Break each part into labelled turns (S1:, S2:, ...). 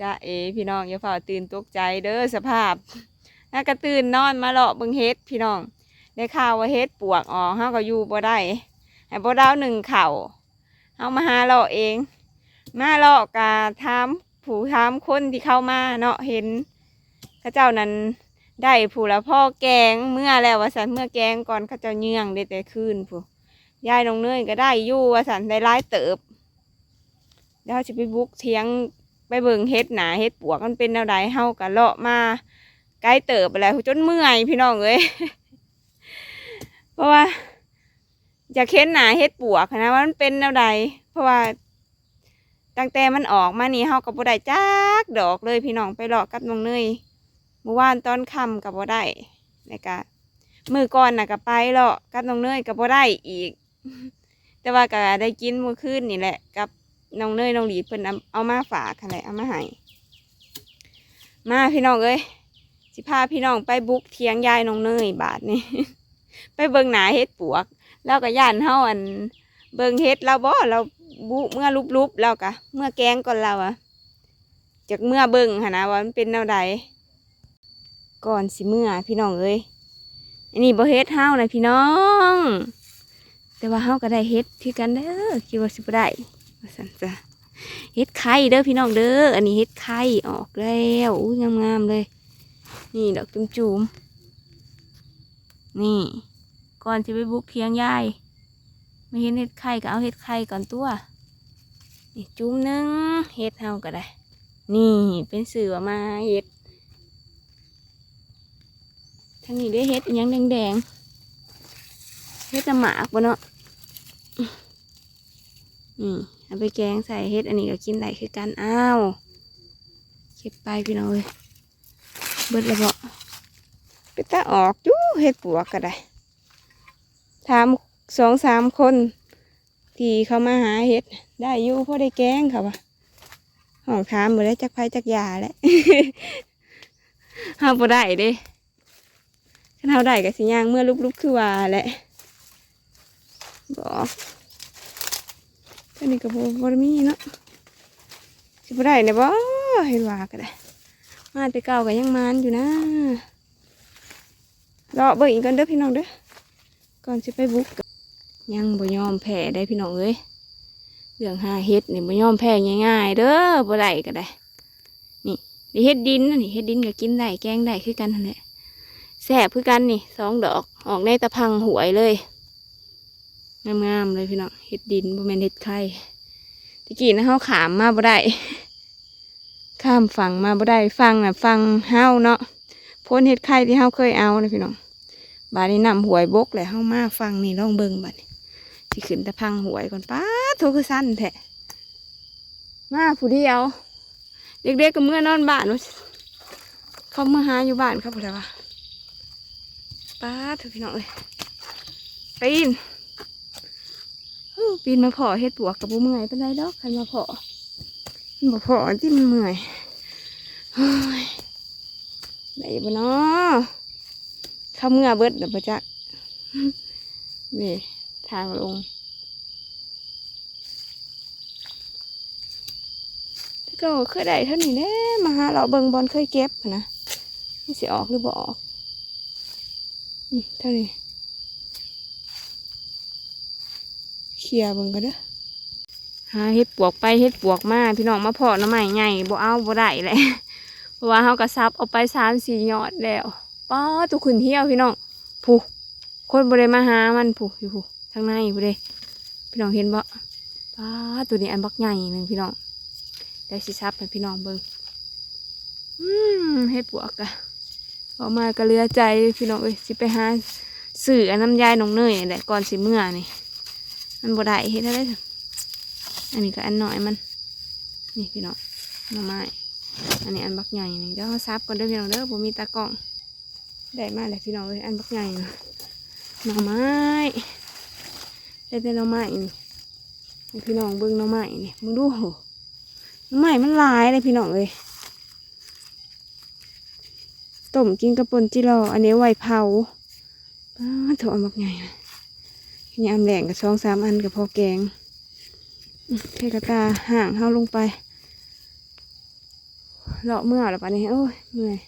S1: จ้าเอพี่น้องอย่าเฝ้าตื่นตกใจเด้อสภาพน่ากระตื่นนอนมาเลาะบิ่งเฮ็ดพี่น้องได้ข่าวว่าเฮ็ดปวกอ๋อเฮาก็อยู่บ่ได้ให้บ่ดาวหนึ่งเข่าเฮามาหาเลาะเอง มาเลาะกะถามผู้ถามคนที่เข้ามาเนาะเห็นข้าเจ้านั้นได้ผู้ละพ่อแกงเมื่อแล้วว่าสันเมื่อแกงก่อนข้าเจ้าเยื่องได้แต่คืนผู้ยายน้องเนยก็ได้อยู่ว่าสันได้ร้ายเติบเดี๋ยวจะไปบุกเทียง ไปเบิ่งเฮ็ดหนาเฮ็ดปวกมันเป็นแนวใดเฮาก็เลาะมาไกลเติบไปแล้วจนเมื่อยพี่น้องเอ้ยเพราะว่าอยากเห็นหนาเฮ็ดปวกนะว่ามันเป็นแนวใดเพราะว่าตั้งแต่มันออกมานี่เฮากับบ่ได้จักดอกเลยพี่น้องไปหลอกกับน้องเนยเมื่อวานตอนค่ำกับบ่ได้แล้วก็มือก่อนน่ะก็ไปหลอกกับน้องเนยกับบ่ได้อีก แต่ว่าก็ได้กินเมื่อคืนนี่แหละกับ น้องเนยน้องหลีเพิ่นเอามาฝากค่ะแหละเอามาให้มาพี่น้องเอ้ยสิพาพี่น้องไปบุกเทียงยายน้องเนยบาทนี่ไปเบิ่งหนาเฮ็ดปวก แล้วก็ย่านเฮาอัน เบิ่งเฮ็ดเราบ่เราบุเมื่อลุบๆแล้วกะเมื่อแกงก่อนเราอะจากเมื่อเบิ่งหนนะว่ามันเป็นแนวใดก่อนสิเมื่อพี่น้องเอ้ยอันนี้บ่เฮ็ดเฮานะพี่น้อง แต่ว่าเฮาก็ได้เฮ็ดที่กันเด้อคิดว่าสิบ่ได้ ว่าซั่นจ้ะเฮ็ดไข่เด้อพี่น้องเด้อ อันนี้เฮ็ดไข่ออกแล้วอู้งามๆเลย นี่ดอกจุ่มๆนี่ ก่อนสิไปบุกเทียงยายไม่เห็นเห็ดไข่ก็เอาเห็ดไข่ก่อนตัว นี่จุ่มหนึงเห็ดเฮาก็ได้ นี่เป็นเสือมาเห็ดทางนี้ได้เห็ดยังแดงๆเห็ดน้ำหมากบ่เนาะนี่ เอาไปแกงใส่เห็ดอันนี้ก็กินได้คือกันอ้าวเก็บไปพี่น้องเอ้ยเบิดแล้วบ่ไปตาออกจู้เห็ดปวกก็ได้ถามสองสามคนที่เขามาหาเห็ด ได้อยู่เพราะได้แกงค่ะวะห้องถามหมดแล้วจักไผจักยาแหละเฮาบ่ได้เด้ถ้าเฮาได้ก็สิย่างเมื่อลุกๆคือว่าแหละบอก อันนี้ก็บ่บ่มีเนาะสิบ่ได้เนี่ยบ่เห็นว่าก็ได้ มาแต่เก่าก็ยังมานอยู่นะรอเบิ่งอีกกันเด้อพี่น้องเด้อก่อนสิไปบุกยังบ่ยอมแพ้ได้พี่น้องเอ้ยเรื่องหาเฮ็ดนี่บ่ยอมแพ้ง่ายๆเด้อบ่ได้ก็ได้ นี่นี่เฮ็ดดินนะนี่เฮ็ดดินก็กินได้แกงได้คือกันนั่นแหละแซ่บคือกันนี่สองดอกออกในตะพังหวยเลย งามๆเลยพี่น้องเฮ็ดดินบ่แม่นเฮ็ดไข่ตะกี้นะเฮาขามมาบ่ได้ ข้ามฝั่งมาบ่ได้ฟังน่ะฟังเฮาเนาะพ้นเฮ็ดไข่ที่เฮาเคยเอานะพี่น้องบาดนี้นำหวยบกเลยเฮามาฟังนี่ลองเบิ่งบัดนี้สิขึ้นต่พังหวยก่อนป้าโทคือสั้นแท้มาผู้เดียว เด็กๆก็เมื่อนอนบ้านวะเขาเมื่อหาอยู่บ้านครับผู้ใดวะป้าดเถอพี่น้องเอ้ยปีน ปีนมาพอเฮ็ดปวกกับบุเมื่อยเป็นไรดอกใครมาพอมันบ่พอที่มันเมื่อยได้บ่เนาะข้าเมื่อเบิดเดี๋ยวประจักนี่ทางลงก็เคยได้เท่านี้แน่มาหาเราเบิงบอลเคยเก็บนะนี่สิออกหรือบ่ออกอืมเท่านี้เค ลียร์เบิงกันเด้อหาเฮ็ดปวกไปเฮ็ดปวกมาพี่น้องมาเพาะหน้ำใหม่ใหญ่บ่เอาบ่ได้แหละเพราะว่าเฮากระซับเอาไปสามสี่ยอดแล้วป้าตุกขึ้นเที่ยวพี่น้องผู้คนบริมาหามันผู้อยู่ผู้ทางในผู้เด้พี่น้องเห็นบ่ป้าตัวนี้อันบักใหญ่หนึ่งพี่น้องเดี๋ยวสิซับให้พี่น้องเบิ่งอืมเฮ็ดปวกอะออกมาก็เลือใจพี่น้องเอ้ยสิไปหาสื่ออันน้ำยายน้องเนยแหละก่อนสิเมื่อนี่ มันบ่ได้เฮ็ดอะไรอันนี้ก็อันน้อยมัน นี่พี่น้องหน่อไม้อันนี้อันบักใหญ่นึ่เดี๋ยวเราซับก่อนเด้อพี่น้องเด้อผมมีตากล้องได้มาแล้วพี่น้องเลยอันบักใหญ่นะหน่อไม้ได้แต่หน่อไม้นี่พี่น้องเบิ่งหน่อไม้นี่มึงดูโหน่อไม้มันลายเลยพี่น้องเลยต้มกินกระปนจิรออันนี้ไวเผาป้าถั่วอันบักใหญ่นะ ยามแหลงกับช่องสามอันกับพอแกงเทกตาห่างเฮาลงไปเลาะเมื่อแล้วปะนี้โอ้ยเมื่อย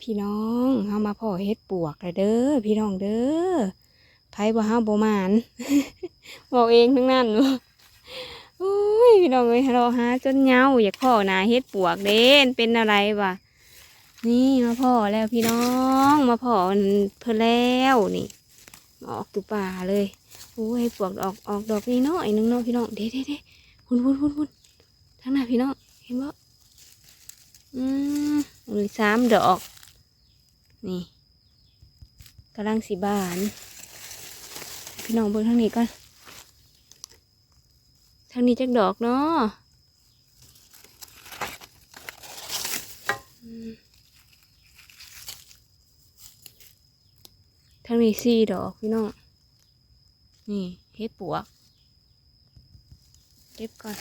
S1: พี่น้องเฮามาพ่อเฮ็ดปวกเลยเด้อพี่น้องเด้อไผบ่เฮาบ่มานบอกเองทั้งนั้นโอ้ยพี่น้องเอ้ยเราหาจนเหงาอยากพ่อนาเฮ็ดปวกเด้นเป็นอะไรวะ นี่มาพ่อแล้วพี่น้องมาพ่อเพิ่นแล้วนี่ออกตุป่าเลยโอ้ยปวกออกออกดอกนี่น้อยนึงเนาะพี่น้องเด้เด้เด้หุ่นหุ่นหุ่นหุ่นทางหน้าพี่น้องเห็นบ่อืมมีสามดอก นี่กำลังสีบาน พี่น้องเบิ่งทางนี้ก่อนทางนี้จักดอกเนาะ ทางนี้สี่ดอกพี่น้อง นี่เฮ็ดปวก เก็บก่อน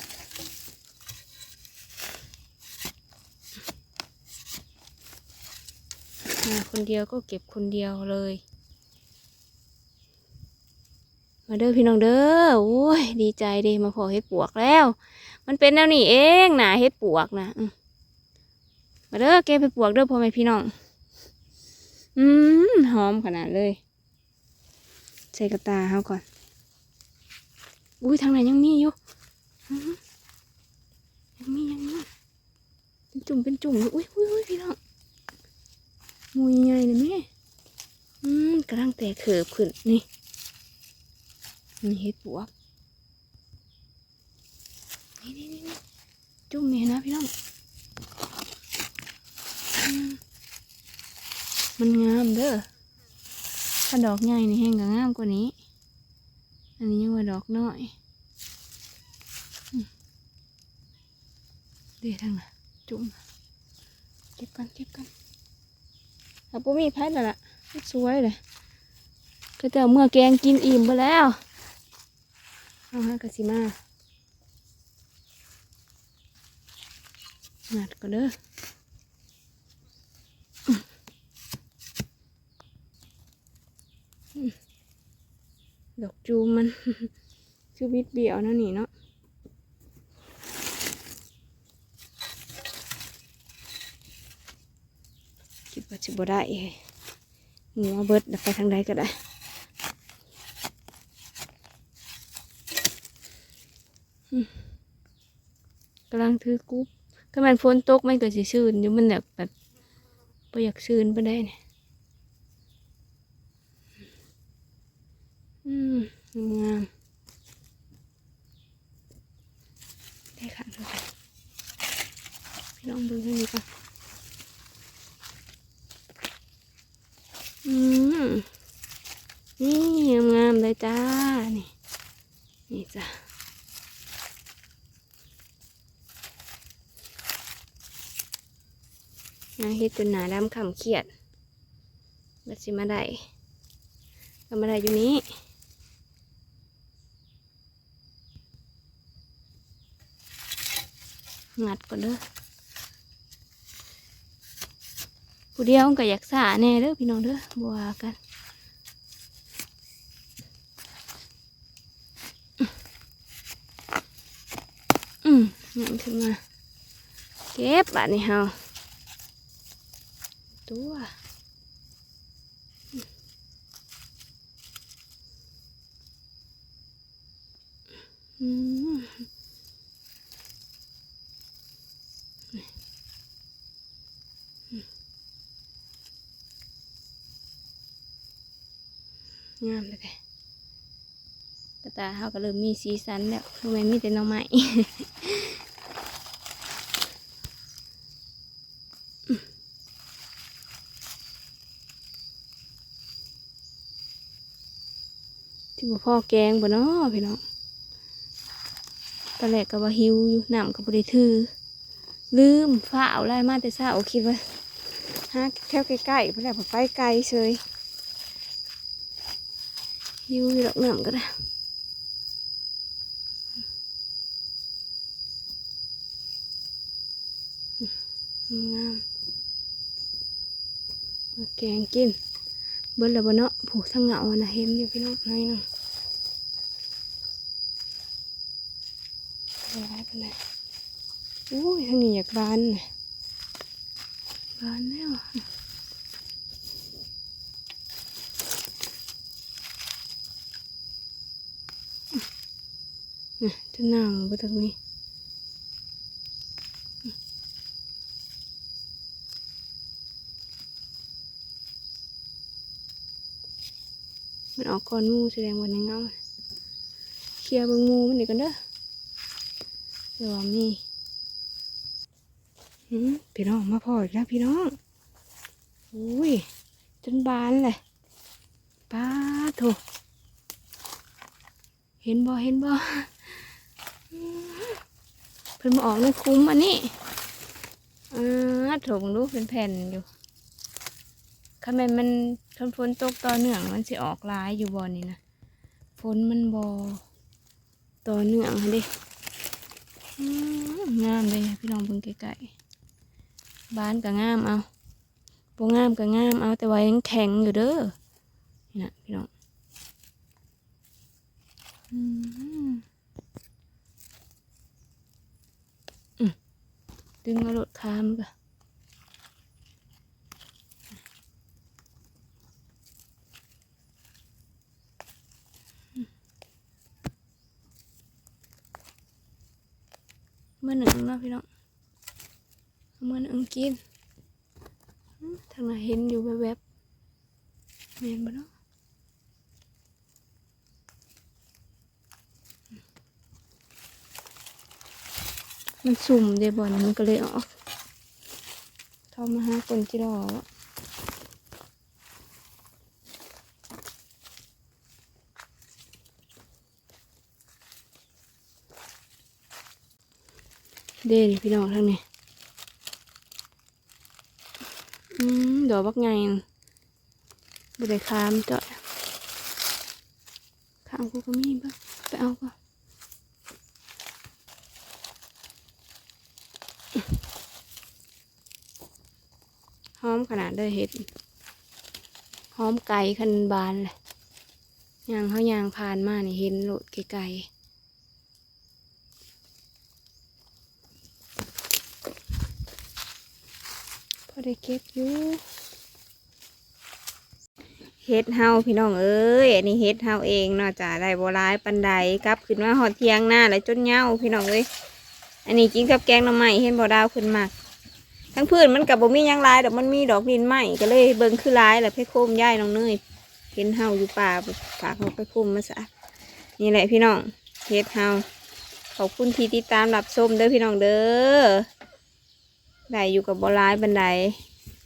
S1: มาคนเดียวก็เก็บคนเดียวเลย มาเด้อพี่น้องเด้อ โอ้ย ดีใจเด้มาพอเฮ็ดปวกแล้ว มันเป็นแนวนี้เองนะเฮ็ดปวกนะ มาเด้อเก็บเฮ็ดปวกเด้อพ่อแม่พี่น้อง อืมหอมขนาดเลยใส่กระตาเขาก่อน อุ้ยทางไหนยังมีอยู่ยังมียังมีเป็นจุ่มเป็นจุ่มอุ้ยอุ้ยอุ้ยพี่น้องมูยใหญ่เลยแม่อืมกำลังแตกเขือบขึ้นนี่นี่เห็ดปวกนี่นี่นี่จุ่มนี่นะพี่น้องอืม มันงามเด้อถ้าดอกใหญ่นี่แห้งก็งามกว่านี้ อันนี้ยังว่าดอกน้อยเดี๋ยวทางน่ะจุ่มเก็บกันเก็บกันเอาปุมีไผ่แล้วล่ะสวยเลยก็จะเอเมื่อแกงกินอิ่มไปแล้วเอาฮะกะสิมางัดก็เด้อม ดอกจูมมันชีวิตเบี่ยวนะนี่เนาะคิดว่าจะบ่ได้หัวเบิดแล้วไปทางใดก็ได้กำลังถือกุ๊บก็มันฝนตกมันก็สิชื้นอยู่มันแบบแบบบ่อยากชื้นไปได้เนี่ย อืมงามได้ค่ะทุกคนพี่ลองดูทางนี้ก่อนอืมนี่งามเลยจ้า นี่ นี่จ้ะนางเฮ็ดจนหนาดำขำเขียดบัดสิมาได้ก็มาได้อยู่นี้ งัดก่อนเด้อผู้เดียวก็อยากสาแน่เด้อพี่น้องเด้อบัวกันอืมงัดขึ้นมาเก็บบาดนี้เฮาตัวอืม งามเลยกระตาเฮาก็เริ่มมีสีสันแล้วทำไมมีแต่หน้องไม้ที่บ่พ่อแกงบ่เนาะพี่น้องตอนแรกก็ว่าหิวอยู่น้ำก็บ่ได้ถือ ลืมฝ้าเอาไล่มาแต่เช้าคิดว่าหาแถวใกล้ๆเพื่อนผมไปไกลเฉยหิวอ ยูดอกน้ำก็ได้งามมาแกงกิน เบิ้ลแล้วบ่เนาะผูกทั้งเหงานะเห็นอยู่พี่น้องน้อยนึงร้ายปานใดอุ้ยทางนี้อยากบานน่ะบานแล้ว นะจะหนาวบ่ตรงนี้มันออกก่อนมูแสดงวันยังเงาเคลียร์เบิ่งหมูมันนี่กันเด้อเดี๋ยวมีพี่น้องมาพออีกแล้วพี่น้องอุ้ยจนบานเลยป้าโถเห็นบ่เห็นบ่อื้อ เพิ่นมาออกในคุ้มอันนี้อ่าถงดูเป็นแผ่นอยู่คันแม่นมันคันฝนตกต่อเนื่องมันสิออกลายอยู่บอนี่นะฝนมันบ่ต่อเนื่องหั่นเด้งามเลยพี่น้องเบิ่งไกลๆบ้านก็งามเอาบ่งามก็งามเอาแต่ว่ายังแข็งอยู่เด้อนี่นะพี่น้องอืมอืม ดึงมาโลดคามนก็เมื่อหนึ่งเนาะพี่น้องเมื่อหนึ่งกินอื้อทางไหนเห็นอยู่แวบๆเห็นบ่เนาะ มันสุ่มเดบอนมันก็เลยออกเข้ามาหาคนที่รอเด่นพี่น้องทางนี้อืมดอกบักไงบได้คามจาะข้างกูก็มีบ้างไปเอาก็หอ มขนาดเลยเห็ดหอมไก่คันบานเลยยางเขายางผ่านมานี่เห็นโหลดไกลๆพอได้เก็บอยู่เฮ็ดเฮาพี่น้องเอ้ยอันนี้เฮ็ดเฮาเองเนาะจ้ะได้โบรายปันไดกลับขึ้นมาหอดเทียงหน้าแล้วจนเหย้าพี่น้องเอ้ยอันนี้กินกับแกงหน่อไม้เห็นบ่ดาวขึ้นมาก ทั้งพื้นมันกับบ่มียังลายดอกมันมีดอกดินไหมก็เลยเบิ่งคือลายแหละไปโคมย่ายน้องเนยเห็นเฮาอยู่ป่าฝากเขาไปโคมมาซะนี่แหละพี่น้องเฮ็ดเฮาขอบคุณที่ติดตามรับชมเด้อพี่น้องเด้อได้อยู่กับบอลายบันได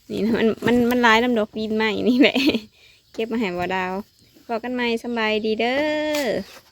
S1: นี่นะมันมันมันลายน้ำดอกดินใหมนี่แหละเก็บมาให้บอดาวพอกันใหม่สบายดีเด้อ